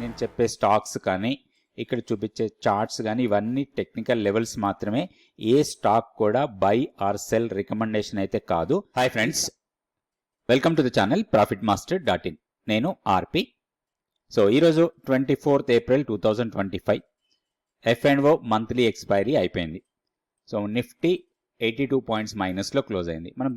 నేను చెప్పే స్టాక్స్ కానీ ఇక్కడ చూపించే చార్ట్స్ కానీ ఇవన్నీ టెక్నికల్ లెవెల్స్ మాత్రమే. ఏ స్టాక్ కూడా బై ఆర్ సెల్ రికమెండేషన్ అయితే కాదు. Hi friends. Welcome to the channel profit master dot in. నేను ఆర్పి సో ఈరోజు twenty fourth April two thousand twenty five. F and O monthly expiry అయిపోయింది. So Nifty eighty two points మైనస్లో close అయింది. మనం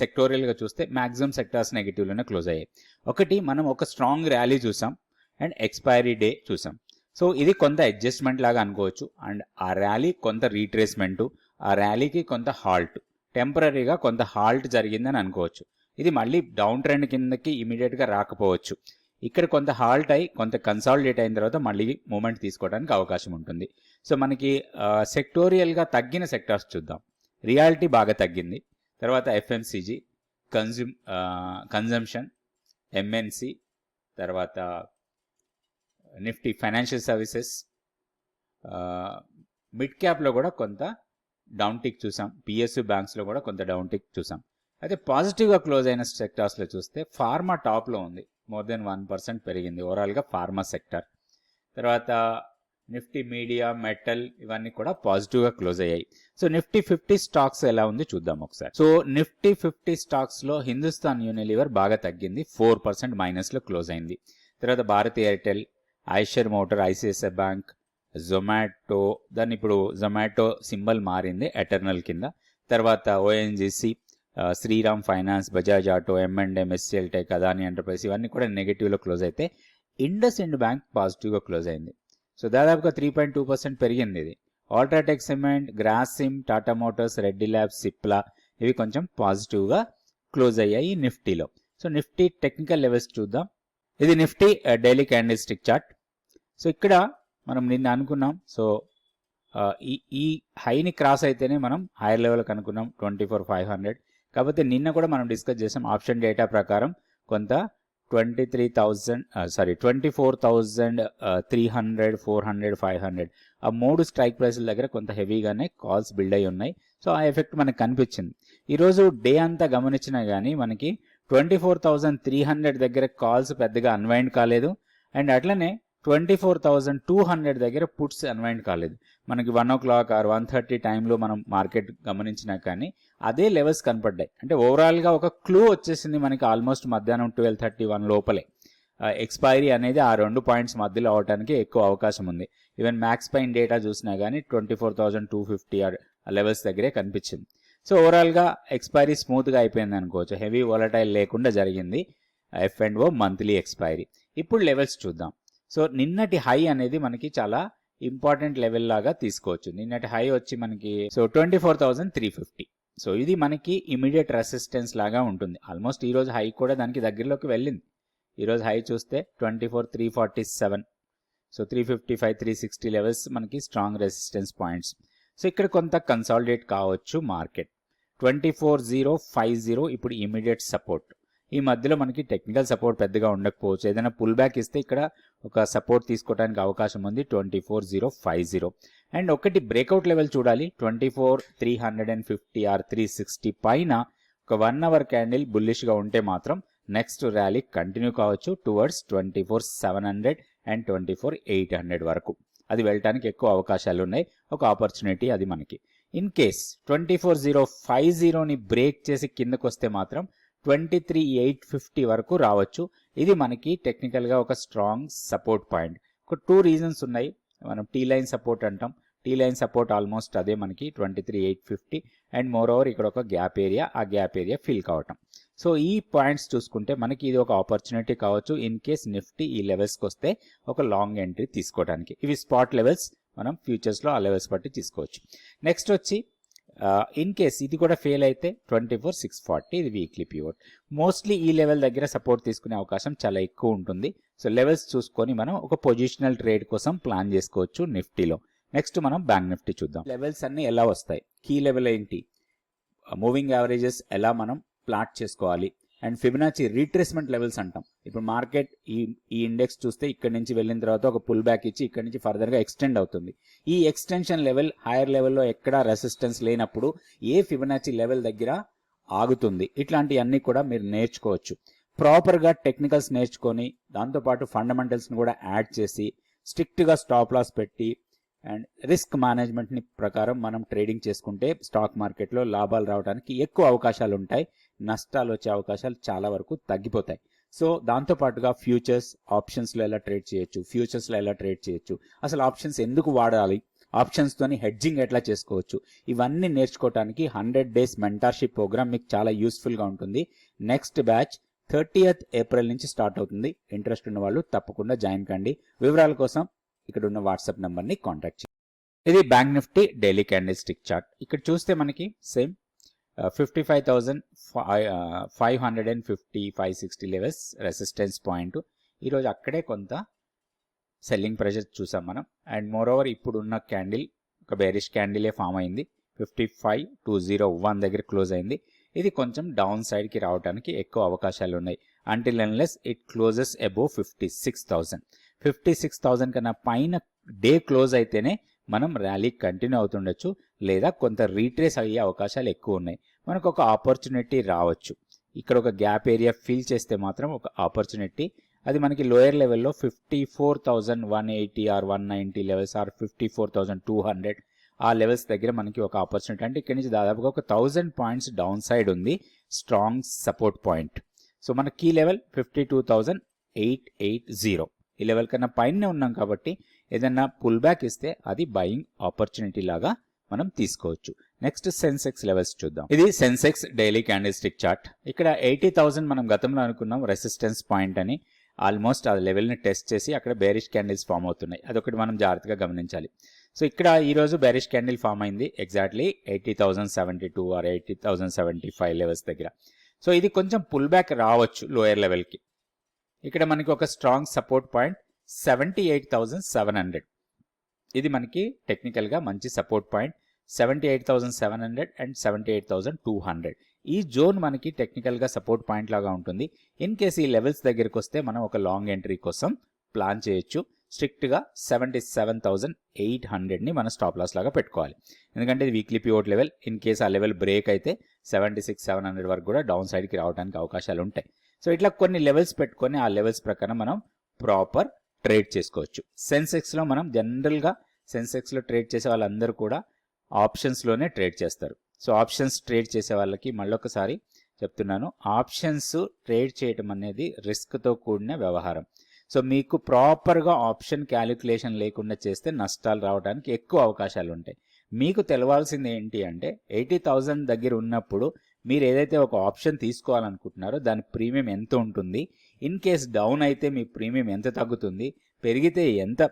సెక్టోరియల్గా చూస్తే maximum sectors నెగిటివ్లోనే close అయ్యాయి. ఒకటి మనం ఒక స్ట్రాంగ్ ర్యాలీ చూసాం. అండ్ ఎక్స్పైరీ డే చూసాం. సో ఇది కొంత అడ్జస్ట్మెంట్ లాగా అనుకోవచ్చు. అండ్ ఆ ర్యాలీ కొంత రీట్రేస్మెంట్ ఆ ర్యాలీకి కొంత హాల్ట్ టెంపరీగా కొంత హాల్ట్ జరిగిందని అనుకోవచ్చు. ఇది మళ్ళీ డౌన్ ట్రెండ్ కిందకి ఇమీడియట్గా రాకపోవచ్చు. ఇక్కడ కొంత హాల్ట్ అయి కొంత కన్సాలిడేట్ అయిన తర్వాత మళ్ళీ మూమెంట్ తీసుకోవడానికి అవకాశం ఉంటుంది. సో మనకి సెక్టోరియల్గా తగ్గిన సెక్టార్స్ చూద్దాం. రియాలిటీ బాగా తగ్గింది. తర్వాత ఎఫ్ఎంసీజీ కన్జ్యూమ్ కన్జంప్షన్ ఎంఎన్సి తర్వాత నిఫ్టీ ఫైనాన్షియల్ సర్వీసెస్ మిడ్ క్యాప్లో కూడా కొంత డౌన్ టిక్ చూసాం. పిఎస్యు బ్యాంక్స్లో కూడా కొంత డౌన్ టిక్ చూసాం. అయితే పాజిటివ్గా క్లోజ్ అయిన సెక్టార్స్లో చూస్తే ఫార్మా టాప్లో ఉంది. మోర్ దెన్ వన్ పర్సెంట్ పెరిగింది ఓవరాల్గా ఫార్మా సెక్టర్. తర్వాత నిఫ్టీ మీడియా మెటల్ ఇవన్నీ కూడా పాజిటివ్గా క్లోజ్ అయ్యాయి. సో నిఫ్టీ ఫిఫ్టీ స్టాక్స్ ఎలా ఉంది చూద్దాం ఒకసారి. సో నిఫ్టీ ఫిఫ్టీ స్టాక్స్లో హిందుస్థాన్ యూనిలివర్ బాగా తగ్గింది. ఫోర్ పర్సెంట్ మైనస్లో క్లోజ్ అయింది. తర్వాత Bharat Airtel Eicher motor ICICI bank Zomato దాన్ని ఇప్పుడు జొమాటో సింబల్ మారింది ఎటర్నల్ కింద. తర్వాత ONGC Shriram finance Bajaj auto M and M SCL tech Adani enterprise ఇవన్నీ కూడా నెగిటివ్లో క్లోజ్ అయితే ఇండస్ ఇండ్ బ్యాంక్ పాజిటివ్గా క్లోజ్ అయింది. సో దాదాపుగా త్రీ పాయింట్ టూ పర్సెంట్ పెరిగింది ఇది. UltraTech cement Grasim Tata motors Reddy labs Cipla ఇవి కొంచెం పాజిటివ్గా క్లోజ్ అయ్యాయి నిఫ్టీలో సో నిఫ్టీ టెక్నికల్ లెవెల్స్ చూద్దాం. ఇది Nifty daily candle stick chart so ఇక్కడ మనం నిన్న అనుకున్నాం సో ఈ ఈ హైని క్రాస్ అయితేనే మనం హైయర్ లెవెల్కి అనుకున్నాం ట్వంటీ ఫోర్ ఫైవ్ హండ్రెడ్ కాకపోతే నిన్న కూడా మనం డిస్కస్ చేసాం ఆప్షన్ డేటా ప్రకారం కొంత twenty three thousand sorry twenty four thousand three hundred four hundred five hundred ఆ మూడు స్ట్రైక్ ప్రైస్ల దగ్గర కొంత హెవీగానే కాల్స్ బిల్డ్ అయి ఉన్నాయి. సో ఆ ఎఫెక్ట్ మనకు కనిపించింది. ఈరోజు డే అంతా గమనించినా కానీ మనకి twenty four thousand three hundred దగ్గర కాల్స్ పెద్దగా అన్వైండ్ కాలేదు. అండ్ అట్లనే twenty four thousand two hundred దగ్గర పుట్స్ అన్వైండ్ కాలేదు. మనకి one o'clock or one thirty టైంలో మనం మార్కెట్ గమనించినా కానీ అదే లెవెల్స్ కనపడ్డాయి. అంటే ఓవరాల్గా ఒక క్లూ వచ్చేసింది మనకి ఆల్మోస్ట్ మధ్యాహ్నం ట్వెల్వ్ థర్టీ వన్ లోపలే ఎక్స్పైరీ అనేది ఆ రెండు పాయింట్స్ మధ్యలో అవడానికి ఎక్కువ అవకాశం ఉంది. ఈవెన్ మ్యాక్స్ పైన డేటా చూసినా కానీ twenty four thousand two fifty levels దగ్గరే కనిపించింది. సో ఓవరాల్గా ఎక్స్పైరీ స్మూత్గా అయిపోయింది అనుకోవచ్చు. హెవీ వాలటైల్ లేకుండా జరిగింది. F and O monthly expiry ఇప్పుడు లెవెల్స్ చూద్దాం. సో నిన్నటి హై అనేది మనకి చాలా ఇంపార్టెంట్ లెవెల్ లాగా తీసుకోవచ్చు. నిన్నటి హై వచ్చి మనకి so twenty four thousand three fifty. So ఇది మనకి ఇమీడియట్ రెసిస్టెన్స్ లాగా ఉంటుంది. ఆల్మోస్ట్ ఈ రోజు హై కూడా దానికి దగ్గరలోకి వెళ్ళింది. ఈరోజు హై చూస్తే twenty four three forty seven. So three fifty five three sixty levels మనకి స్ట్రాంగ్ రెసిస్టెన్స్ పాయింట్స్. సో ఇక్కడ కొంత కన్సాలిడేట్ కావచ్చు market. Twenty four zero five zero ఇప్పుడు ఇమీడియట్ సపోర్ట్. ఈ మధ్యలో మనకి టెక్నికల్ సపోర్ట్ పెద్దగా ఉండకపోవచ్చు. ఏదైనా పుల్ బ్యాక్ ఇస్తే ఇక్కడ ఒక సపోర్ట్ తీసుకోవడానికి అవకాశం ఉంది twenty four zero five zero and ఒకటి బ్రేక్అవుట్ లెవెల్ చూడాలి. Twenty four three hundred and fifty or three sixty పైన ఒక వన్ అవర్ క్యాండిల్ బుల్లిష్గా ఉంటే మాత్రం నెక్స్ట్ ర్యాలీ కంటిన్యూ కావచ్చు towards twenty four seven hundred and twenty four eight hundred వరకు. అది వెళ్ళటానికి ఎక్కువ అవకాశాలు ఉన్నాయి. ఒక ఆపర్చునిటీ అది మనకి. In case twenty four zero five జీరోని break చేసి కిందకు వస్తే మాత్రం ట్వంటీ త్రీ ఎయిట్ ఫిఫ్టీ వరకు రావచ్చు. ఇది మనకి టెక్నికల్గా ఒక స్ట్రాంగ్ సపోర్ట్ పాయింట్ ఒక టూ రీజన్స్ ఉన్నాయి. మనం టీ లైన్ సపోర్ట్ అంటాం. టీ లైన్ సపోర్ట్ ఆల్మోస్ట్ అదే మనకి twenty three eight fifty and more over ఇక్కడ ఒక గ్యాప్ ఏరియా ఆ గ్యాప్ ఏరియా ఫిల్ కావటం. సో ఈ పాయింట్స్ చూసుకుంటే మనకి ఇది ఒక ఆపర్చునిటీ కావచ్చు ఇన్ కేస్ నిఫ్టీ ఈ లెవెల్స్కి వస్తే ఒక లాంగ్ ఎంట్రీ తీసుకోవడానికి ఇవి స్పాట్ లెవెల్స్ మనం ఫ్యూచర్స్లో ఆ లెవెల్స్ బట్టి తీసుకోవచ్చు. నెక్స్ట్ వచ్చి ఇన్ కేస్ ఇది కూడా ఫెయిల్ అయితే ట్వంటీ ఫోర్ సిక్స్ ఫార్టీ ఇది వీక్లీ ప్యూర్ మోస్ట్లీ ఈ లెవెల్ దగ్గర సపోర్ట్ తీసుకునే అవకాశం చాలా ఎక్కువ ఉంటుంది. సో లెవెల్స్ చూసుకొని మనం ఒక పొజిషనల్ ట్రేడ్ కోసం ప్లాన్ చేసుకోవచ్చు నిఫ్టీలో నెక్స్ట్ మనం బ్యాంక్ నిఫ్టీ చూద్దాం. లెవెల్స్ అన్ని ఎలా వస్తాయి? కీ లెవెల్ ఏంటి? మూవింగ్ యావరేజెస్ ఎలా మనం ప్లాట్ చేసుకోవాలి? అండ్ ఫిబినాచి రీట్రేస్మెంట్ లెవెల్స్ అంటాం. ఇప్పుడు మార్కెట్ ఈ ఈ ఇండెక్స్ చూస్తే ఇక్కడ నుంచి వెళ్ళిన తర్వాత ఒక పుల్ బ్యాక్ ఇచ్చి ఇక్కడ నుంచి ఫర్దర్గా ఎక్స్టెండ్ అవుతుంది. ఈ ఎక్స్టెన్షన్ లెవెల్ హైయర్ లెవెల్లో ఎక్కడా రెసిస్టెన్స్ లేనప్పుడు ఏ ఫిబినాచి లెవెల్ దగ్గర ఆగుతుంది? ఇట్లాంటివన్నీ కూడా మీరు నేర్చుకోవచ్చు. ప్రాపర్గా టెక్నికల్స్ నేర్చుకొని దాంతోపాటు ఫండమెంటల్స్ని కూడా యాడ్ చేసి స్ట్రిక్ట్గా స్టాప్ లాస్ పెట్టి అండ్ రిస్క్ మేనేజ్మెంట్ని ప్రకారం మనం ట్రేడింగ్ చేసుకుంటే స్టాక్ మార్కెట్లో లాభాలు రావడానికి ఎక్కువ అవకాశాలు ఉంటాయి నష్టాలు వచ్చే అవకాశాలు చాలా వరకు తగ్గిపోతాయి. సో దాంతోపాటుగా ఫ్యూచర్స్ ఆప్షన్స్లో ఎలా ట్రేడ్ చేయొచ్చు ఫ్యూచర్స్లో ఎలా ట్రేడ్ చేయొచ్చు అసలు ఆప్షన్స్ ఎందుకు వాడాలి ఆప్షన్స్తోని హెడ్జింగ్ ఎట్లా చేసుకోవచ్చు ఇవన్నీ నేర్చుకోవడానికి హండ్రెడ్ డేస్ మెంటార్షిప్ ప్రోగ్రామ్ మీకు చాలా యూస్ఫుల్గా ఉంటుంది. నెక్స్ట్ బ్యాచ్ థర్టీయత్ ఏప్రిల్ నుంచి స్టార్ట్ అవుతుంది. ఇంట్రెస్ట్ ఉన్న వాళ్ళు తప్పకుండా జాయిన్ కండి. వివరాల కోసం ఇక్కడ ఉన్న వాట్సాప్ నెంబర్ని కాంటాక్ట్ చేయండి. ఇది bank Nifty daily candle stick chart. ఇక్కడ చూస్తే మనకి same fifty five thousand five hundred and fifty five sixty levels resistance point ఈరోజు అక్కడే కొంత సెల్లింగ్ ప్రెషర్ చూసాం మనం. అండ్ మోర్ ఓవర్ ఇప్పుడున్న క్యాండిల్ ఒక బేరిష్ క్యాండిలే ఫామ్ అయింది. Fifty five two zero one దగ్గర క్లోజ్ అయింది. ఇది కొంచెం డౌన్ సైడ్కి రావడానికి ఎక్కువ అవకాశాలు ఉన్నాయి. Until unless it closes above fifty six thousand fifty six thousand కన్నా పైన డే క్లోజ్ అయితేనే మనం ర్యాలీ కంటిన్యూ అవుతుండొచ్చు లేదా కొంత రీట్రేస్ అయ్యే అవకాశాలు ఎక్కువ ఉన్నాయి మనకు ఒక ఆపర్చునిటీ రావచ్చు. ఇక్కడ ఒక గ్యాప్ ఏరియా ఫిల్ చేస్తే మాత్రం ఒక ఆపర్చునిటీ. అది మనకి లోయర్ లెవెల్లో fifty four thousand one eighty or one ninety levels or fifty four thousand two hundred. ఆ లెవెల్స్ దగ్గర మనకి ఒక ఆపర్చునిటీ. అంటే ఇక్కడ నుంచి దాదాపుగా ఒక థౌజండ్ పాయింట్స్ డౌన్ సైడ్ ఉంది స్ట్రాంగ్ సపోర్ట్ పాయింట్. సో మన key level fifty two thousand eight eight zero. ఈ లెవెల్ కన్నా పైనే ఉన్నాం కాబట్టి ఏదన్నా పుల్ బ్యాక్ ఇస్తే అది బయింగ్ ఆపర్చునిటీ లాగా మనం తీసుకోవచ్చు. నెక్స్ట్ సెన్సెక్స్ లెవెల్స్ చూద్దాం. ఇది Sensex daily candle stick chart ఇక్కడ ఎయిటీ థౌసండ్ మనం గతంలో అనుకున్నాం రెసిస్టెన్స్ పాయింట్ అని. ఆల్మోస్ట్ ఆ లెవెల్ని టెస్ట్ చేసి అక్కడ బేరిష్ క్యాండిల్స్ ఫామ్ అవుతున్నాయి. అదొకటి మనం జాగ్రత్తగా గమనించాలి. సో ఇక్కడ ఈరోజు బేరిష్ క్యాండిల్ ఫామ్ అయింది. Exactly eighty thousand seventy two or eighty thousand seventy five levels దగ్గర. సో ఇది కొంచెం పుల్ బ్యాక్ రావచ్చు లోయర్ లెవెల్కి ఇక్కడ మనకి ఒక strong support point seventy eight thousand seven hundred ఇది మనకి టెక్నికల్గా మంచి support point seventy eight thousand seven hundred and seventy eight thousand two hundred ఈ జోన్ మనకి టెక్నికల్గా సపోర్ట్ పాయింట్ లాగా ఉంటుంది. ఇన్ కేస్ ఈ లెవెల్స్ దగ్గరికి వస్తే మనం ఒక లాంగ్ ఎంట్రీ కోసం ప్లాన్ చేయొచ్చు. స్ట్రిక్ట్గా సెవెంటీ సెవెన్ థౌసండ్ ఎయిట్ హండ్రెడ్ని మన స్టాప్ లాస్ లాగా పెట్టుకోవాలి. ఎందుకంటే ఇది weekly pivot level in case ఆ లెవెల్ బ్రేక్ అయితే సెవెంటీ సిక్స్ సెవెన్ హండ్రెడ్ వరకు కూడా డౌన్ సైడ్కి రావడానికి అవకాశాలు ఉంటాయి. సో ఇట్లా కొన్ని లెవెల్స్ పెట్టుకొని ఆ లెవెల్స్ ప్రకారం మనం ప్రాపర్ ట్రేడ్ చేసుకోవచ్చు. సెన్సెక్స్లో మనం జనరల్గా సెన్సెక్స్లో ట్రేడ్ చేసే వాళ్ళందరూ కూడా ఆప్షన్స్లోనే ట్రేడ్ చేస్తారు. సో ఆప్షన్స్ ట్రేడ్ చేసే వాళ్ళకి మళ్ళొకసారి చెప్తున్నాను. ఆప్షన్స్ ట్రేడ్ చేయటం అనేది రిస్క్తో కూడిన వ్యవహారం. సో మీకు ప్రాపర్గా ఆప్షన్ క్యాలిక్యులేషన్ లేకుండా చేస్తే నష్టాలు రావడానికి ఎక్కువ అవకాశాలు ఉంటాయి మీకు తెలవాల్సింది ఏంటి అంటే ఎయిటీ థౌజండ్ దగ్గర ఉన్నప్పుడు మీరు ఏదైతే ఒక ఆప్షన్ తీసుకోవాలనుకుంటున్నారో దాని ప్రీమియం ఎంత ఉంటుంది? ఇన్ కేస్ డౌన్ అయితే మీ ప్రీమియం ఎంత తగ్గుతుంది పెరిగితే ఎంత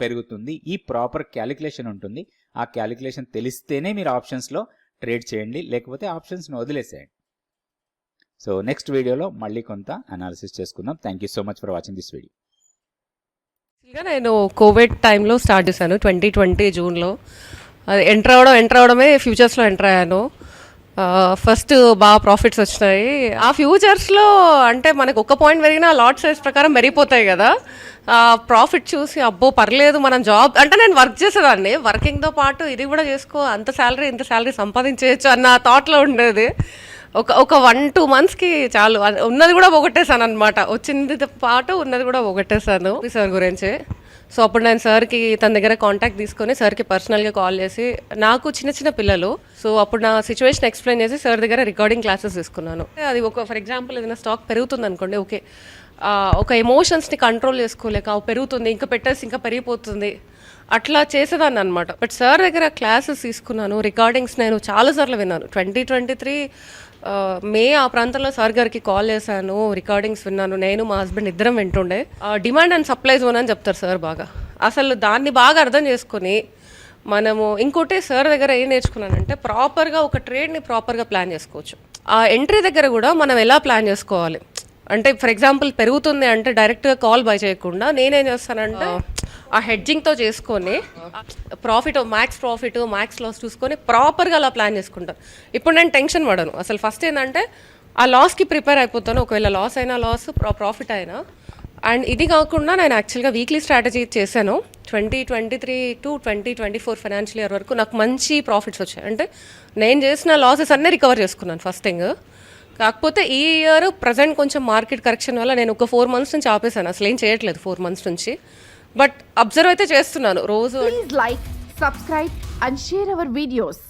పెరుగుతుంది ఈ ప్రాపర్ క్యాలిక్యులేషన్ ఉంటుంది. ఆ క్యాలిక్యులేషన్ తెలిస్తేనే మీరు ఆప్షన్స్లో ట్రేడ్ చేయండి లేకపోతే ఆప్షన్స్ని వదిలేసేయండి. సో నెక్స్ట్ వీడియోలో మళ్ళీ కొంత అనాలిసిస్ చేసుకుందాం. Thank you so much for watching this video నేను కోవిడ్ టైంలో స్టార్ట్ చేశాను ట్వంటీ ట్వంటీ జూన్లో. అది ఎంటర్ అవ్వడం ఎంటర్ అవ్వడమే ఫ్యూచర్స్లో ఎంటర్ అయ్యాను. ఫస్ట్ బాగా ప్రాఫిట్స్ వచ్చినాయి. ఆ ఫ్యూచర్స్లో అంటే మనకు ఒక పాయింట్ పెరిగినా లాట్ సైజ్ ప్రకారం పెరిగిపోతాయి కదా. ఆ ప్రాఫిట్ చూసి అబ్బో పర్లేదు మనం జాబ్ అంటే నేను వర్క్ చేసేదాన్ని. వర్కింగ్తో పాటు ఇది కూడా చేసుకో అంత శాలరీ ఇంత శాలరీ సంపాదించేయచ్చు అన్న థాట్లో ఉండేది. ఒక ఒక వన్ టూ మంత్స్కి చాలు. ఉన్నది కూడా ఒకటేసాను అనమాట వచ్చింది పాటు ఉన్నది కూడా ఒకటేసాను. సార్ గురించి. సో అప్పుడు నేను సార్కి తన దగ్గర కాంటాక్ట్ తీసుకొని సార్కి పర్సనల్గా కాల్ చేసి నాకు చిన్న చిన్న పిల్లలు సో అప్పుడు నా సిచ్యువేషన్ ఎక్స్ప్లెయిన్ చేసి సార్ దగ్గర రికార్డింగ్ క్లాసెస్ తీసుకున్నాను. అది ఒక ఫర్ ఎగ్జాంపుల్ ఏదైనా స్టాక్ పెరుగుతుంది అనుకోండి ఓకే. ఒక ఎమోషన్స్ని కంట్రోల్ చేసుకోలేక పెరుగుతుంది ఇంకా పెట్టేసి ఇంకా పెరిగిపోతుంది. అట్లా చేసేదాన్ని అనమాట బట్ సార్ దగ్గర క్లాసెస్ తీసుకున్నాను రికార్డింగ్స్ నేను చాలాసార్లు విన్నాను. ట్వంటీ ట్వంటీ త్రీ మే ఆ ప్రాంతంలో సార్ గారికి కాల్ చేశాను రికార్డింగ్స్ విన్నాను నేను మా హస్బెండ్ ఇద్దరం వింటుండే. డిమాండ్ అండ్ సప్లై జోన్ అని చెప్తారు సార్ బాగా. అసలు దాన్ని బాగా అర్థం చేసుకుని మనము ఇంకోటి సార్ దగ్గర ఏం నేర్చుకున్నానంటే ప్రాపర్గా ఒక ట్రేడ్ని ప్రాపర్గా ప్లాన్ చేసుకోవచ్చు. ఆ ఎంట్రీ దగ్గర కూడా మనం ఎలా ప్లాన్ చేసుకోవాలి? అంటే ఫర్ ఎగ్జాంపుల్ పెరుగుతుంది అంటే డైరెక్ట్గా కాల్ బై చేయకుండా నేనేం చేస్తానంటే ఆ హెడ్జింగ్తో చేసుకొని profit max profit max loss చూసుకొని ప్రాపర్గా అలా ప్లాన్ చేసుకుంటాను ఇప్పుడు నేను టెన్షన్ పడను. అసలు ఫస్ట్ ఏంటంటే ఆ లాస్కి ప్రిపేర్ అయిపోతాను. ఒకవేళ లాస్ అయినా లాస్ ప్రాఫిట్ అయినా. అండ్ ఇది కాకుండా నేను యాక్చువల్గా వీక్లీ స్ట్రాటజీ చేశాను. Twenty twenty three to twenty twenty four financial year వరకు నాకు మంచి ప్రాఫిట్స్ వచ్చాయి. అంటే నేను చేసిన లాసెస్ అన్నీ రికవర్ చేసుకున్నాను ఫస్ట్ థింగ్ కాకపోతే ఈ ఇయర్ ప్రజెంట్ కొంచెం మార్కెట్ కరెక్షన్ వల్ల నేను ఒక ఫోర్ మంత్స్ నుంచి ఆపేసాను అసలు ఏం చేయట్లేదు ఫోర్ మంత్స్ నుంచి. బట్ అబ్జర్వ్ అయితే చేస్తున్నాను. రోజు like subscribe and share our videos.